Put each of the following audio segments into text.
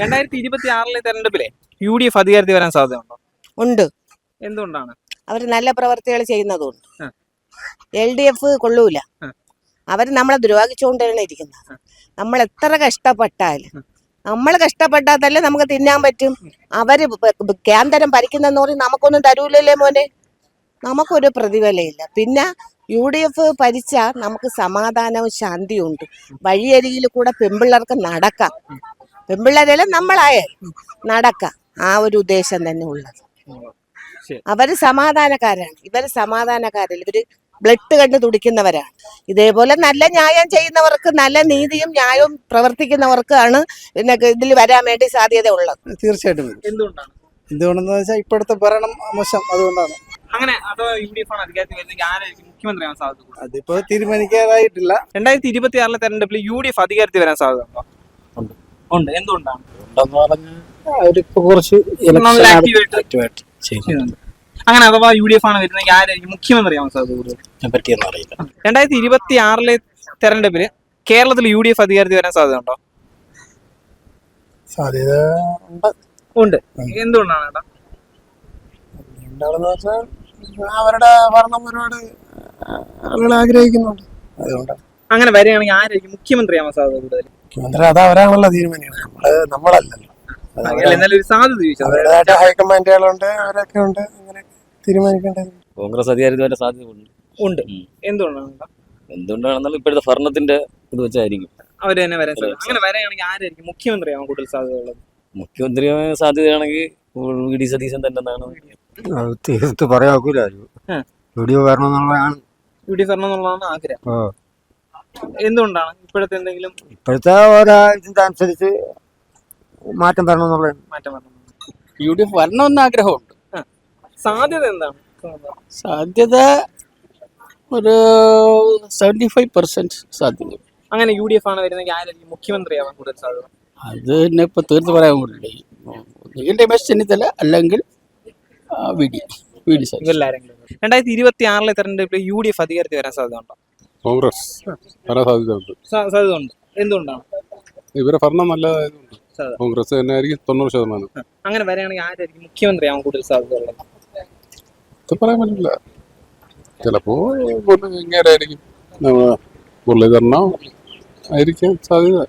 രണ്ടായിരത്തി ഇരുപത്തി ആറിലെ തെരഞ്ഞെടുപ്പിലെ യു ഡി എഫ് അധികാരത്തിൽ വരാൻ സാധ്യതയുണ്ടോ? ഉണ്ട്. എന്തുകൊണ്ടാണ്? അവർ നല്ല പ്രവർത്തികൾ ചെയ്യുന്നതുകൊണ്ട്. എൽ ഡി എഫ് കൊള്ളൂല. അവർ നമ്മളെ ദ്രോഹിച്ചുകൊണ്ടാണ് ഇരിക്കുന്നത് നമ്മൾ എത്ര കഷ്ടപ്പെട്ടാലും നമ്മൾ കഷ്ടപ്പെട്ടാൽ നമുക്ക് തിന്നാൻ പറ്റും? അവർ കേന്ദ്രം ഭരിക്കുന്നെന്ന് പറഞ്ഞ് നമുക്കൊന്നും തരൂലല്ലേ മോനെ? നമുക്കൊരു പ്രതിഫലമില്ല പിന്നെ യു ഡി എഫ് ഭരിച്ചാൽ നമുക്ക് സമാധാനവും ശാന്തിയും ഉണ്ട് വഴിയരികിൽ കൂടെ പെമ്പിള്ളർക്ക് നടക്കാം. പെമ്പിള്ളേരല്ല നമ്മളായ നടക്ക. ആ ഒരു ഉദ്ദേശം തന്നെ ഉള്ളത്. അവർ സമാധാനക്കാരാണ്. ഇവർ സമാധാനക്കാരല്ല ഇവർ ബ്ലഡ് കണ്ട് തുടിക്കുന്നവരാണ്. ഇതേപോലെ നല്ല ന്യായം ചെയ്യുന്നവർക്ക് നല്ല നീതിയും ന്യായവും പ്രവർത്തിക്കുന്നവർക്കാണ് പിന്നെ ഇതിൽ വരാൻ വേണ്ടി സാധ്യത ഉള്ളത്. തീർച്ചയായിട്ടും എന്തുകൊണ്ടെന്ന് വെച്ചാൽ ഇപ്പോഴത്തെ ഭരണം മോശം. അതുകൊണ്ടാണ്. അങ്ങനെ സാധ്യത? അതിപ്പോ തീരുമാനിക്കാറായിട്ടില്ല. രണ്ടായിരത്തി ഇരുപത്തി ആറിലെ തെരഞ്ഞെടുപ്പിൽ യു ഡി എഫ് അധികാരത്തിൽ വരാൻ സാധ്യതയുണ്ടോ ഉണ്ട്. എന്തുകൊണ്ടാണ്? ഉണ്ടെന്ന് പറഞ്ഞാൽ അവരിപ്പോ കുറച്ച് ഇലക്ഷൻ ചെയ്യുന്നുണ്ട്. അങ്ങനെ അഥവാ യു ഡി എഫ് ആണ് വരുന്നെങ്കിൽ ആരായിരിക്കും സാധ്യത കൂടുതൽ? അതിനെ പറ്റിയൊന്നും അറിയില്ല. രണ്ടായിരത്തി ഇരുപത്തി ആറിലെ തെരഞ്ഞെടുപ്പിൽ കേരളത്തിൽ യു ഡി എഫ് അധികാരത്തിൽ വരാൻ സാധ്യത ഉണ്ടോ? സാധ്യത ഉണ്ട്. ഉണ്ട്. എന്തുകൊണ്ടാണ് ഏട്ടാ? എന്താണെന്ന് വെച്ചാൽ അവരുടെ ഭരണം ഒരുപാട് ആളുകൾ ആഗ്രഹിക്കുന്നുണ്ട്. അതുകൊണ്ടാണ്. അങ്ങനെ വരികയാണെങ്കിൽ ആരായിരിക്കും മുഖ്യമന്ത്രിയാവാൻ സാധ്യത കൂടുതൽ? മുഖ്യമന്ത്രി അത് അവരാണല്ലോ തീരുമാനിക്കുന്നത്. നമ്മൾ നമ്മളല്ലല്ലോ. സാധ്യത അവരുടേതായിട്ട് ഹൈക്കമാൻഡുകളുണ്ട് അവരൊക്കെ ഉണ്ട്. അങ്ങനെ തീരുമാനിക്കേണ്ടത്. കോൺഗ്രസ് അധികാരത്തിൽ വരെ സാധ്യതയുണ്ട് ഉണ്ട്. ഉണ്ട്. എന്തുകൊണ്ടാണ്? എന്തുകൊണ്ടാണെന്നാലും ഇപ്പോഴത്തെ ഭരണത്തിന്റെ ഇത് വെച്ചായിരിക്കും. അവർ തന്നെ വരാൻ സാധ്യത. അങ്ങനെ വരികയാണെങ്കിൽ ആരായിരിക്കും മുഖ്യമന്ത്രിയാവാൻ കൂടുതൽ സാധ്യതയുള്ളത്? മുഖ്യമന്ത്രിയായ സാധ്യതയാണെങ്കിൽ വി ഡി സതീശൻ തന്നെ എന്നാണ് തീർത്ത് പറയാൻ വരണം എന്നുള്ളതാണ് യു ഡി എഫ് വരണം എന്നുള്ളതാണ് ആഗ്രഹം. ഓ. എന്തുകൊണ്ടാണ് ഇപ്പോഴത്തെ എന്തെങ്കിലും ഇപ്പോഴത്തെ ഓരോ ഇതനുസരിച്ച് മാറ്റം വരണം എന്നുള്ളതാണ് മാറ്റം വരണം യു ഡി എഫ് വരണമെന്ന് ആഗ്രഹമുണ്ട്. സാധ്യത എന്താണ്? സാധ്യത ഒരു സെവന്റി ഫൈവ് പെർസെന്റ് സാധ്യത. അങ്ങനെ യു ഡി എഫ് ആണ് വരുന്നെങ്കിൽ ആരായിരിക്കും മുഖ്യമന്ത്രിയാവാൻ കൂടുതൽ സാധ്യത? അത് തന്നെ ഇപ്പൊ തീർത്ത് പറയാൻ പറ്റില്ല ഒന്നുകിൽ രമേശ് ചെന്നിത്തല അല്ലെങ്കിൽ വി ഡി വി ഡി സാധ്യത ഇവരെല്ലാരെങ്കിലും രണ്ടായിരത്തി ഇരുപത്തി ആറിലെ തെരഞ്ഞെടുപ്പിൽ യു ഡി എഫ് അധികാരത്തിൽ വരാൻ സാധ്യത ഉണ്ടോ? കോൺഗ്രസ് വരാൻ സാധ്യതയുണ്ട്. സാധ്യത ഉണ്ട് എന്തുകൊണ്ടാണ്? ഇവരെ ഭരണം നല്ലതായതുകൊണ്ട്. കോൺഗ്രസ് തന്നെ ആയിരിക്കും തൊണ്ണൂറ് ശതമാനം. അങ്ങനെ വരികയാണെങ്കിൽ ആരായിരിക്കും മുഖ്യമന്ത്രിയാവാൻ കൂടുതൽ സാധ്യതയുള്ളത്? ഇത് പറയാൻ പറ്റില്ല. ചിലപ്പോ ഇങ്ങേരായിരിക്കും. മുരളീധരനോ ആയിരിക്കാൻ സാധ്യത.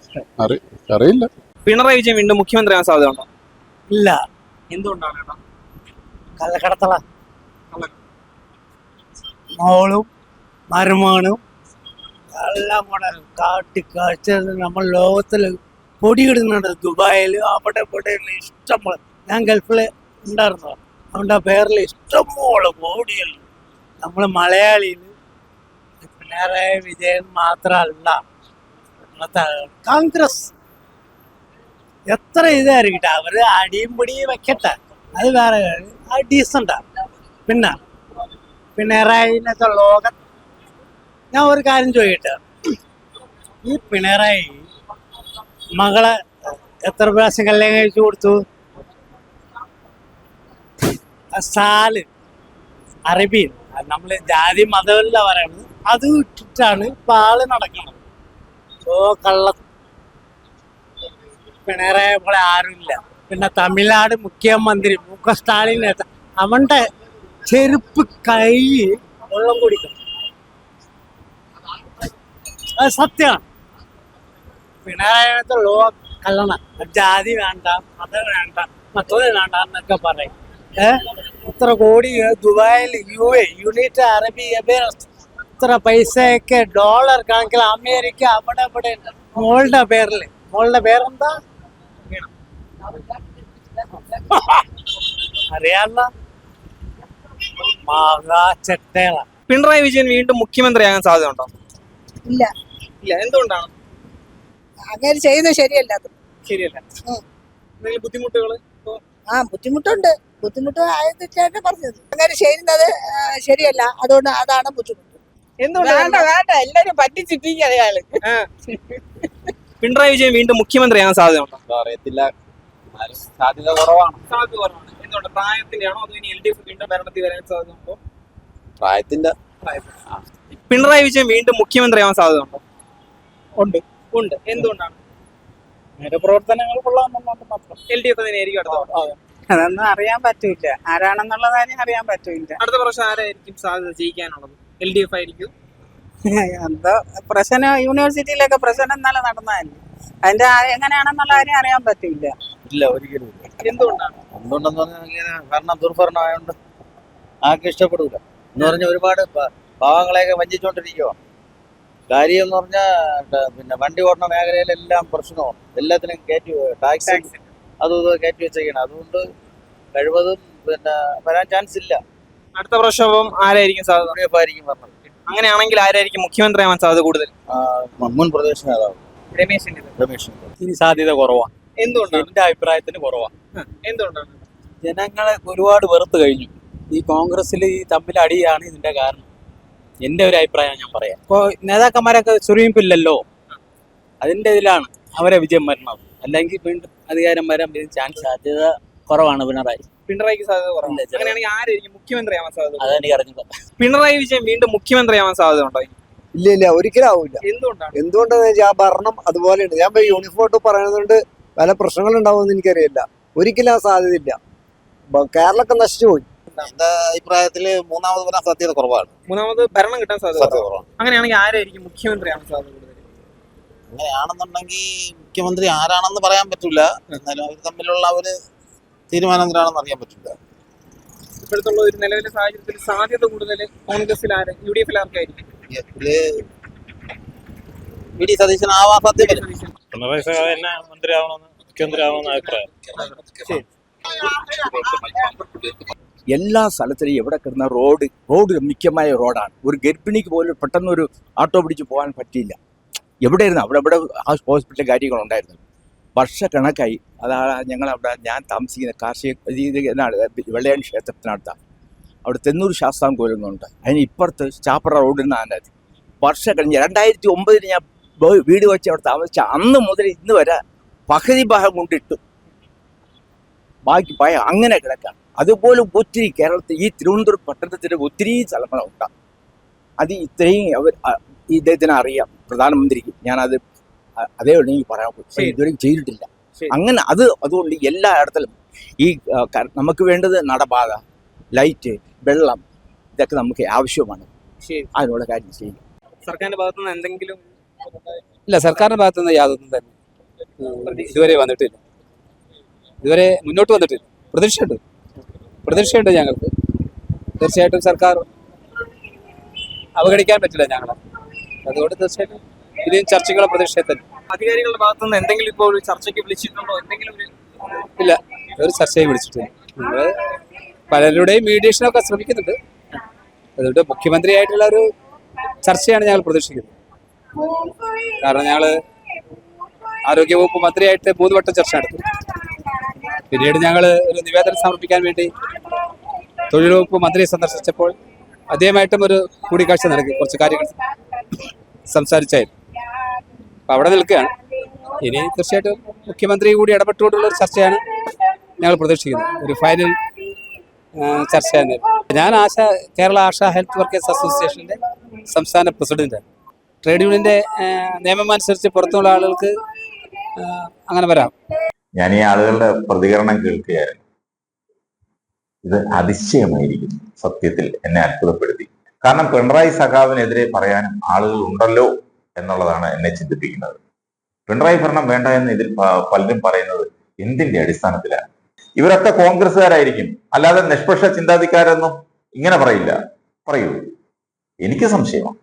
അറി അറിയില്ല. പിണറായി വിജയൻ വീണ്ടും മുഖ്യമന്ത്രിയാവാൻ സാധ്യത ഉണ്ടോ? ഇല്ല. എന്തുകൊണ്ടാണ് ഏട്ടാ? കള്ളക്കടത്തള. മോളും മരുമകനും എല്ലാം കൂടെ കാട്ടി കാഴ്ച നമ്മൾ ലോകത്തിൽ പൊടിയിടുന്നുണ്ട്. ദുബായിൽ അവിടെ ഇവിടെ ഇഷ്ടം പോലെ ഞാൻ ഗൾഫിൽ ഉണ്ടായിരുന്നു. അതുകൊണ്ട് പേരിൽ ഇഷ്ടം പോലെ കോടികൾ. നമ്മൾ മലയാളിയിൽ പിണറായി വിജയൻ മാത്രമല്ല കോൺഗ്രസ്. എത്ര ഇതായിരിക്കട്ടെ അവർ അടിയും പിടിയും വെക്കട്ടെ. അത് വേറെ. അത് ഡീസന്റാ പിന്നെ പിണറായിനൊക്കെ ലോകം ഞാൻ ഒരു കാര്യം ചോദിക്കട്ടെ? ഈ പിണറായി മകളെ എത്ര പ്രാവശ്യം കല്യാണം കഴിച്ചു കൊടുത്തു? സാൽ അറബിയൻ നമ്മൾ ജാതി മതമല്ല പറയുന്നത് അത് ഇട്ടിട്ടാണ് ഇപ്പൊ ആൾ നടക്കുന്നത് ഓ കള്ള പിണറായി പോലെ ആരുമില്ല. പിന്നെ തമിഴ്നാട് മുഖ്യമന്ത്രി മുഖ സ്റ്റാലിൻ അവന്റെ ചെരുപ്പ് കൈ വെള്ളം കുടിക്കും. അത് സത്യമാണ് പിണറായിനത്തെ ലോ കള്ളണ ജാതി വേണ്ട മതം വേണ്ട മറ്റത് വേണ്ട എന്നൊക്കെ പറയും. ഇത്ര കോടി ദുബായിൽ U A United Arab Emirates ഇത്ര പൈസയൊക്കെ ഡോളർ കണക്കിൽ അമേരിക്ക അവിടെ ഇവിടെ മോളുടെ പേരിൽ മോളുടെ പേരെന്താ? അറിയാല്ല മഹാ ചെട്ടേള പിണറായി വിജയൻ വീണ്ടും മുഖ്യമന്ത്രിയാകാൻ സാധ്യത ഉണ്ടോ ഇല്ല. ഇല്ല എന്തുകൊണ്ടാണ്? അങ്ങനെ ചെയ്യുന്നത് ശരിയല്ല. അത് ശരിയല്ല. ഉം. എന്തെങ്കിലും ബുദ്ധിമുട്ടുകൾ ആ ബുദ്ധിമുട്ടുണ്ട്. ബുദ്ധിമുട്ട് ആയതിട്ടാണ് പറഞ്ഞത്. അങ്ങനെ ചെയ്യുന്നത് ആ, ശരിയല്ല. അതുകൊണ്ട് അതാണ് ബുദ്ധിമുട്ട്. എന്തുകൊണ്ടാണ്? വേണ്ട എല്ലാരും പറ്റിച്ചിട്ടിരിക്കും അയാൾ പിണറായി വിജയൻ വീണ്ടും മുഖ്യമന്ത്രിയാകാൻ സാധ്യതയുണ്ടോ? അറിയത്തില്ല. സാധ്യത കുറവാണ്. സാധ്യത കുറവാണ്. എന്തുകൊണ്ട്? പ്രായത്തിന്റെ ആണോ അതോ ഇനി എൽ ഡി എഫ് വീണ്ടും ഭരണത്തിൽ വരാൻ സാധ്യത ഉണ്ടോ പ്രായത്തിന്റെ പിണറായി വിജയൻ വീണ്ടും മുഖ്യമന്ത്രിയാവാൻ സാധ്യത ഉണ്ടോ. ഉണ്ട്. എന്തുകൊണ്ടാണ്? നേരെ പ്രവർത്തനങ്ങൾ കൊള്ളാമെന്നുള്ളത് മാത്രം. എൽ ഡി എഫ് തന്നെയായിരിക്കും അടുത്ത തവണ. അതൊന്നും അറിയാൻ പറ്റൂല ആരാണെന്നുള്ള കാര്യം അറിയാൻ പറ്റൂല അടുത്ത പ്രാവശ്യം ആരായിരിക്കും സാധ്യത ജയിക്കാനുള്ളത്? എൽ ഡി എഫ് ആയിരിക്കും. എന്തോ പ്രശ്നം യൂണിവേഴ്സിറ്റിയിലൊക്കെ പ്രശ്നം ഇന്നലെ നടന്നതല്ലേ? അതിന്റെ ആ- എങ്ങനെയാണെന്നുള്ള കാര്യം അറിയാൻ പറ്റൂല ഇല്ല ഒരിക്കലും ഇല്ല. എന്തുകൊണ്ടാണ്? എന്തുകൊണ്ടെന്ന് പറഞ്ഞാൽ ഇങ്ങനെ ഭരണം ദുർഭരണം ആയതുകൊണ്ട് ആർക്കും ഇഷ്ടപ്പെടൂല. എന്ന് പറഞ്ഞ ഒരുപാട് പ- പാവങ്ങളെയൊക്കെ വഞ്ചിച്ചുകൊണ്ടിരിക്കുവാ കാര്യം എന്ന് പറഞ്ഞാൽ പിന്നെ വണ്ടി ഓടുന്ന മേഖലയിലെല്ലാം പ്രശ്നമാണ്. എല്ലാത്തിനും കയറ്റി ടാക്സി അതും ഇതും കയറ്റി വെച്ചേക്കണം. അതുകൊണ്ട് കഴിവതും പിന്നെ വരാൻ ചാൻസ് ഇല്ല. അടുത്ത പ്രാവശ്യം അപ്പം ആരായിരിക്കും സാധ്യത ആയിരിക്കും പറഞ്ഞത്. അങ്ങനെയാണെങ്കിൽ ആരായിരിക്കും മുഖ്യമന്ത്രി ആവാൻ സാധ്യത കൂടുതൽ? മുൻ പ്രദേശ നേതാവ് രമേശിന്റെ സാധ്യത കുറവാണ് എന്തുകൊണ്ടാണ്? എന്റെ അഭിപ്രായത്തിന് കുറവാണ് എന്തുകൊണ്ടാണ്? ജനങ്ങളെ ഒരുപാട് വെറുത്ത് കഴിഞ്ഞു. ഈ കോൺഗ്രസിൽ ഈ തമ്മിൽ അടിയാണ് ഇതിന്റെ കാരണം. എന്റെ ഒരു അഭിപ്രായം ഞാൻ പറയാം. ഇപ്പോൾ നേതാക്കന്മാരൊക്കെ ചുരുങ്ങിപ്പില്ലല്ലോ അതിന്റെ ഇതിലാണ് അവരെ വിജയം വരണം അല്ലെങ്കിൽ വീണ്ടും അധികാരം വരാൻ ചാൻസ് സാധ്യത കുറവാണ് പിണറായി. പിണറായിക്ക് സാധ്യത കുറവാണ്. ഇല്ല, ചെറുത്. അങ്ങനെയാണെങ്കിൽ ആരായിരിക്കും മുഖ്യമന്ത്രി ആവാൻ സാധ്യത അതെനിക്ക് അറിഞ്ഞില്ല പിണറായി വിജയൻ വീണ്ടും മുഖ്യമന്ത്രിയാവാൻ സാധ്യത ഉണ്ടോ? ഇല്ല ഇല്ല ഒരിക്കലും ആവില്ല എന്തുകൊണ്ടാണ്? എന്തുകൊണ്ടാണെന്ന് വെച്ചാൽ ആ ഭരണം അതുപോലെയുണ്ട് ഞാൻ ഇപ്പൊ യൂണിഫോം ഇട്ട് പറയുന്നതുകൊണ്ട് പല പ്രശ്നങ്ങൾ ഉണ്ടാവുമെന്ന് എനിക്കറിയില്ല. ഒരിക്കലും ആ സാധ്യതയില്ല. കേരളമൊക്കെ നശിച്ചു പോയി. എന്റെ അഭിപ്രായത്തിൽ മൂന്നാമത് വരാൻ സാധ്യത കുറവാണ്. മൂന്നാമത് ഭരണം കിട്ടാൻ സാധ്യത സാധ്യത കുറവാണ്. അങ്ങനെയാണെങ്കിൽ ആരായിരിക്കും മുഖ്യമന്ത്രി ആവാൻ സാധ്യത കൂടുതൽ? അങ്ങനെയാണെന്നുണ്ടെങ്കിൽ മുഖ്യമന്ത്രി ആരാണെന്ന് പറയാൻ പറ്റില്ല എന്നാലും അവർ തമ്മിലുള്ള ഒരു തീരുമാനം എന്തിനാണെന്ന് അറിയാൻ പറ്റില്ല ഇപ്പോഴത്തുള്ള ഒരു നിലവിലെ സാഹചര്യത്തിൽ സാധ്യത കൂടുതൽ കോൺഗ്രസിൽ ആര്? യു ഡി എഫിൽ ആർക്കായിരിക്കും? ഇതിൽ വി ഡി സതീശൻ ആവാൻ സാധ്യത പിണറായി സഖാവ് തന്നെ മന്ത്രിയാവണമെന്ന് മുഖ്യമന്ത്രി ആവണമെന്ന് അഭിപ്രായം എല്ലാ സ്ഥലത്തിലും എവിടെ കിടന്ന റോഡ് റോഡ് മുഖ്യമായ റോഡാണ്. ഒരു ഗർഭിണിക്ക് പോലും പെട്ടെന്ന് ഒരു ഓട്ടോ പിടിച്ച് പോകാൻ പറ്റിയില്ല. എവിടെയായിരുന്നു? അവിടെ ഇവിടെ ഹോസ്പിറ്റൽ കാര്യങ്ങളുണ്ടായിരുന്നു. വർഷക്കണക്കായി അതാണ് ഞങ്ങളവിടെ ഞാൻ താമസിക്കുന്ന കാർഷിക വെള്ളയാണി ക്ഷേത്രത്തിനടുത്താണ് അവിടെ തെന്നൂർ ശാസ്താംകോലെന്നുണ്ട് അതിന് ഇപ്പുറത്ത് ചാപ്പറ റോഡിൽ നിന്നാണ് വർഷം കഴിഞ്ഞ് രണ്ടായിരത്തി ഒമ്പതിൽ ഞാൻ വീട് വെച്ച് അവിടെ താമസിച്ച അന്ന് മുതൽ ഇന്ന് വരെ പകുതി ഭാഗം കൊണ്ടിട്ടു. ബാക്കി ഭയം അങ്ങനെ കിടക്കാണ്. അതുപോലെ ഒത്തിരി കേരളത്തിൽ ഈ തിരുവനന്തപുരം പട്ടണത്തിൽ ഒത്തിരി സ്ഥലങ്ങളുണ്ട്. അത് ഇത്രയും അവർ ഇദ്ദേഹത്തിന് അറിയാം. പ്രധാനമന്ത്രിക്ക് ഞാനത് അതേ ഉള്ളൂ എനിക്ക് പറയാൻ പക്ഷേ. ഇതുവരെ ചെയ്തിട്ടില്ല. അങ്ങനെ അത് അതുകൊണ്ട് എല്ലായിടത്തിലും ഈ നമുക്ക് വേണ്ടത് നടപാത ലൈറ്റ് വെള്ളം ഇതൊക്കെ നമുക്ക് ആവശ്യമാണ്. അതിനുള്ള കാര്യം ചെയ്യും സർക്കാരിന്റെ ഭാഗത്തു നിന്ന് എന്തെങ്കിലും ഇല്ല സർക്കാരിന്റെ ഭാഗത്തു നിന്ന് യാതൊന്നും തന്നെ. ഇതുവരെ വന്നിട്ടില്ല. ഇതുവരെ മുന്നോട്ട് വന്നിട്ടില്ല. പ്രതീക്ഷയുണ്ട്. പ്രതീക്ഷയുണ്ട് ഞങ്ങൾക്ക്. തീർച്ചയായിട്ടും സർക്കാർ അവഗണിക്കാൻ പറ്റില്ല ഞങ്ങളെ. അതുകൊണ്ട് തീർച്ചയായിട്ടും ഇനിയും ചർച്ചകളെ പ്രതീക്ഷയിൽ തന്നെ. അധികാരികളുടെ ഭാഗത്തു നിന്ന് എന്തെങ്കിലും ഇപ്പോൾ ഒരു ചർച്ചയ്ക്ക് വിളിച്ചിട്ടുണ്ടോ? എന്തെങ്കിലും ഇല്ല ഒരു ചർച്ചയെ വിളിച്ചിട്ടില്ല. നമ്മൾ പലരുടെയും മീഡിയേഷനൊക്കെ ശ്രമിക്കുന്നുണ്ട്. അതുകൊണ്ട് മുഖ്യമന്ത്രിയായിട്ടുള്ള ഒരു ചർച്ചയാണ് ഞങ്ങൾ പ്രതീക്ഷിക്കുന്നത്. കാരണം ഞങ്ങൾ ആരോഗ്യവകുപ്പ് മന്ത്രിയായിട്ട് മൂന്ന് വട്ടം ചർച്ച നടത്തി. പിന്നീട് ഞങ്ങൾ ഒരു നിവേദനം സമർപ്പിക്കാൻ വേണ്ടി തൊഴിൽ വകുപ്പ് മന്ത്രിയെ സന്ദർശിച്ചപ്പോൾ അദ്ദേഹമായിട്ടും ഒരു കൂടിക്കാഴ്ച നടത്തി കുറച്ച് കാര്യങ്ങൾ സംസാരിച്ചായിരുന്നു. അപ്പം അവിടെ നിൽക്കുകയാണ്. ഇനി തീർച്ചയായിട്ടും മുഖ്യമന്ത്രി കൂടി ഇടപെട്ടുകൊണ്ടുള്ള ഒരു ചർച്ചയാണ് ഞങ്ങൾ പ്രതീക്ഷിക്കുന്നത്. ഒരു ഫൈനൽ ചർച്ചയാണ് ഞാൻ ആശ കേരള ആശ ഹെൽത്ത് വർക്കേഴ്സ് അസോസിയേഷന്റെ സംസ്ഥാന പ്രസിഡന്റാണ്. ട്രേഡ് യൂണിയന്റെ നിയമം അനുസരിച്ച് പുറത്തുള്ള ആളുകൾക്ക് അങ്ങനെ വരാം. ഞാൻ ഈ ആളുകളുടെ പ്രതികരണം കേൾക്കുകയായിരുന്നു. ഇത് അതിശയമായിരിക്കും. സത്യത്തിൽ എന്നെ അത്ഭുതപ്പെടുത്തി. കാരണം പിണറായി സഖാവിനെതിരെ പറയാനും ആളുകൾ ഉണ്ടല്ലോ എന്നുള്ളതാണ് എന്നെ ചിന്തിപ്പിക്കുന്നത്. പിണറായി ഭരണം വേണ്ട എന്ന് ഇതിൽ പലരും പറയുന്നത് എന്തിന്റെ അടിസ്ഥാനത്തിലാണ് ഇവരൊക്കെ കോൺഗ്രസ്സുകാരായിരിക്കും. അല്ലാതെ നിഷ്പക്ഷ ചിന്താധികാരൊന്നും ഇങ്ങനെ പറയില്ല. പറയൂ. എനിക്ക് സംശയമാണ്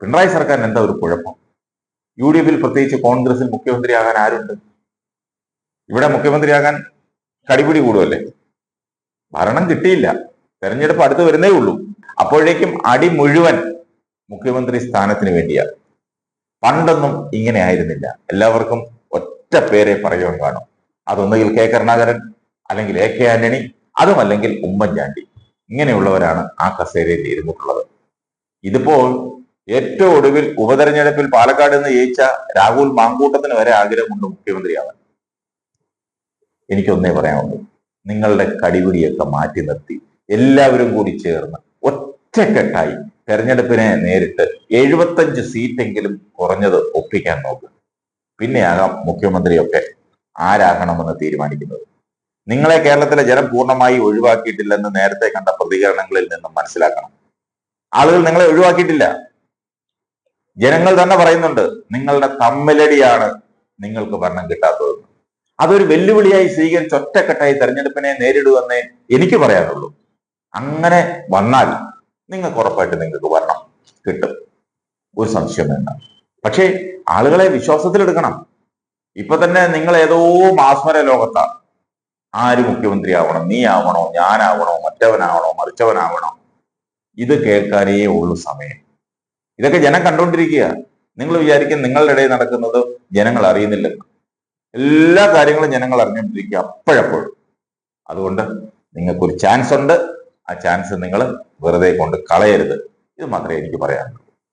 പിണറായി സർക്കാരിന് എന്താ ഒരു കുഴപ്പം? യു ഡി എഫിൽ പ്രത്യേകിച്ച് കോൺഗ്രസിൽ മുഖ്യമന്ത്രിയാകാൻ ആരുണ്ട്? ഇവിടെ മുഖ്യമന്ത്രിയാകാൻ കടിപിടി കൂടുമല്ലേ ഭരണം കിട്ടിയില്ല. തെരഞ്ഞെടുപ്പ് അടുത്ത് വരുന്നേ ഉള്ളൂ. അപ്പോഴേക്കും അടി മുഴുവൻ മുഖ്യമന്ത്രി സ്ഥാനത്തിന് വേണ്ടിയാ. പണ്ടൊന്നും ഇങ്ങനെ ആയിരുന്നില്ല. എല്ലാവർക്കും ഒറ്റ പേരെ പറയുവാൻ കാണും. അതൊന്നുകിൽ കെ കരുണാകരൻ അല്ലെങ്കിൽ എ കെ ആന്റണി അതുമല്ലെങ്കിൽ ഉമ്മൻചാണ്ടി. ഇങ്ങനെയുള്ളവരാണ് ആ കസേരയിൽ ഇരുന്നിട്ടുള്ളത്. ഇതിപ്പോൾ ഏറ്റവും ഒടുവിൽ ഉപതെരഞ്ഞെടുപ്പിൽ പാലക്കാട് നിന്ന് ജയിച്ച രാഹുൽ മാങ്കൂട്ടത്തിന് വരെ ആഗ്രഹമുണ്ട് മുഖ്യമന്ത്രിയാവാൻ. എനിക്കൊന്നേ പറയാനുള്ളൂ. നിങ്ങളുടെ കടിപിടിയൊക്കെ മാറ്റി നിർത്തി. എല്ലാവരും കൂടി ചേർന്ന് ഒറ്റക്കെട്ടായി തെരഞ്ഞെടുപ്പിനെ നേരിട്ട് എഴുപത്തഞ്ച് സീറ്റെങ്കിലും കുറഞ്ഞത് ഒപ്പിക്കാൻ നോക്കുക പിന്നെയാകാം മുഖ്യമന്ത്രിയൊക്കെ ആരാകണമെന്ന് തീരുമാനിക്കുന്നത്. നിങ്ങളെ കേരളത്തിലെ ജനം പൂർണമായി ഒഴിവാക്കിയിട്ടില്ലെന്ന് നേരത്തെ കണ്ട പ്രതികരണങ്ങളിൽ നിന്നും മനസ്സിലാക്കണം. ആളുകൾ നിങ്ങളെ ഒഴിവാക്കിയിട്ടില്ല. ജനങ്ങൾ തന്നെ പറയുന്നുണ്ട് നിങ്ങളുടെ തമ്മിലടിയാണ് നിങ്ങൾക്ക് ഭരണം കിട്ടാത്തതെന്ന്. അതൊരു വെല്ലുവിളിയായി സ്വീകരിച്ച് ഒറ്റക്കെട്ടായി തെരഞ്ഞെടുപ്പിനെ നേരിടുമെന്ന് എനിക്ക് പറയാനുള്ളൂ. അങ്ങനെ വന്നാൽ നിങ്ങൾക്ക് ഉറപ്പായിട്ട് നിങ്ങൾക്ക് ഭരണം കിട്ടും. ഒരു സംശയം വേണ്ട. പക്ഷേ ആളുകളെ വിശ്വാസത്തിലെടുക്കണം. ഇപ്പൊ തന്നെ നിങ്ങൾ ഏതോ മാസ്മര ലോകത്താണ് ആര് മുഖ്യമന്ത്രി ആവണം നീ ആവണോ? ഞാനാവണോ? മറ്റവനാവണോ? മറിച്ചവനാവണോ? ഇത് കേൾക്കാനേ ഉള്ളൂ സമയം. ഇതൊക്കെ ജനം കണ്ടുകൊണ്ടിരിക്കുക നിങ്ങൾ വിചാരിക്കും നിങ്ങളുടെ ഇടയിൽ നടക്കുന്നത് ജനങ്ങൾ അറിയുന്നില്ലെന്ന് എല്ലാ കാര്യങ്ങളും ജനങ്ങൾ അറിഞ്ഞുകൊണ്ടിരിക്കുക അപ്പോഴപ്പോഴും. അതുകൊണ്ട് നിങ്ങൾക്കൊരു ചാൻസ് ഉണ്ട്. ആ ചാൻസ് നിങ്ങൾ വെറുതെ കൊണ്ട് കളയരുത്. ഇത് മാത്രമേ എനിക്ക് പറയാനുള്ളൂ.